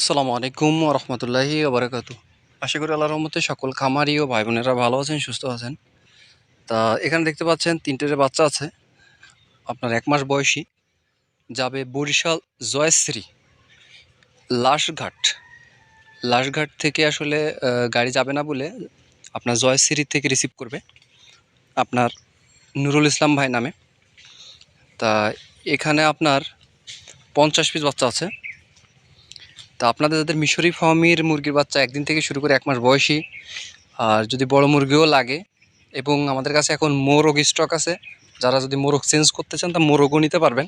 আসসালামু আলাইকুম রহমতুল্লাহি ওবরাকাতু আশা করি আল্লাহ রহমতে সকল খামারি ও ভাই বোনেরা ভালো আছেন, সুস্থ আছেন। তা এখানে দেখতে পাচ্ছেন তিনটে বাচ্চা আছে। আপনার এক মাস বয়সী। যাবে বরিশাল জয়শ্রী, লাশঘাট। লাশঘাট থেকে আসলে গাড়ি যাবে না বলে আপনার জয়শ্রী থেকে রিসিভ করবে। আপনার নুরুল ইসলাম ভাই নামে। তা এখানে আপনার পঞ্চাশ পিস বাচ্চা আছে। তা আপনাদের যাদের মিশরি ফার্মির মুরগির বাচ্চা একদিন থেকে শুরু করে এক মাস বয়সী, আর যদি বড় মুরগিও লাগে, এবং আমাদের কাছে এখন মোরগ স্টক আছে, যারা যদি মোরগ চেঞ্জ করতে চান, তা মোরগও নিতে পারবেন।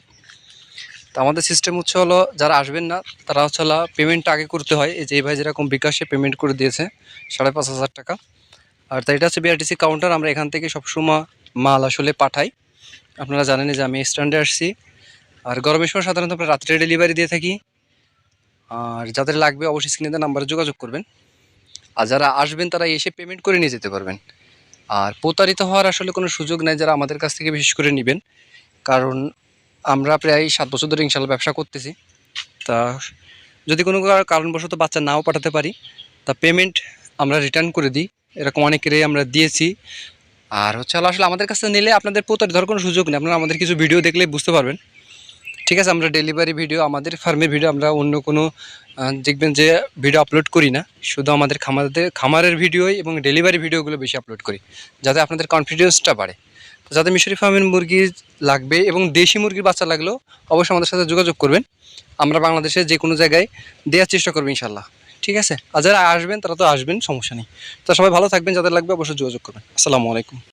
তা আমাদের সিস্টেম হচ্ছে হলো, যারা আসবেন না, তারা হচ্ছে হলো পেমেন্টটা আগে করতে হয়। এই যে এই ভাই যেরকম বিকাশে পেমেন্ট করে দিয়েছে, সাড়ে পাঁচ হাজার টাকা। আর তাই এটা হচ্ছে বিআরটিসি কাউন্টার আমরা এখান থেকে সবসময় মাল আসলে পাঠাই। আপনারা জানেন যে আমি স্ট্যান্ডে আসছি। আর গরমের সময় সাধারণত আমরা রাত্রে ডেলিভারি দিয়ে থাকি। আর যাদের লাগবে অবশ্যই স্ক্রিনে নাম্বারে যোগাযোগ করবেন। আর যারা আসবেন, তারা এসে পেমেন্ট করে নিয়ে যেতে পারবেন। আর প্রতারিত হওয়ার আসলে কোনো সুযোগ নেই যারা আমাদের কাছ থেকে বিশেষ করে নেবেন। কারণ আমরা প্রায় সাত বছর ধরে ইনশাল্লাহ ব্যবসা করতেছি। তা যদি কোনো কারণবশত বাচ্চা নাও পাঠাতে পারি, তা পেমেন্ট আমরা রিটার্ন করে দিই। এরকম অনেকেরই আমরা দিয়েছি। আর হচ্ছে আসলে আমাদের কাছে নিলে আপনাদের প্রতারিত হওয়ার কোনো সুযোগ নেই। আপনারা আমাদের কিছু ভিডিও দেখলে বুঝতে পারবেন। ঠিক আছে, আমরা ডেলিভারি ভিডিও আমাদের ফার্মের ভিডিও আমরা অন্য কোনো দেখবেন যে ভিডিও আপলোড করি না। শুধু আমাদের খামারদের, খামারের ভিডিওই এবং ডেলিভারি ভিডিওগুলো বেশি আপলোড করি, যাতে আপনাদের কনফিডেন্সটা বাড়ে। তো যাদের মিশরি ফার্মের মুরগি লাগবে এবং দেশি মুরগির বাচ্চা লাগলেও অবশ্যই আমাদের সাথে যোগাযোগ করবেন। আমরা বাংলাদেশে যে কোনো জায়গায় দেওয়ার চেষ্টা করব ইনশাল্লাহ ঠিক আছে? আর যারা আসবেন, তারা তো আসবেন, সমস্যা নেই। তো সবাই ভালো থাকবেন, যাদের লাগবে অবশ্যই যোগাযোগ করবেন। আসসালামু আলাইকুম।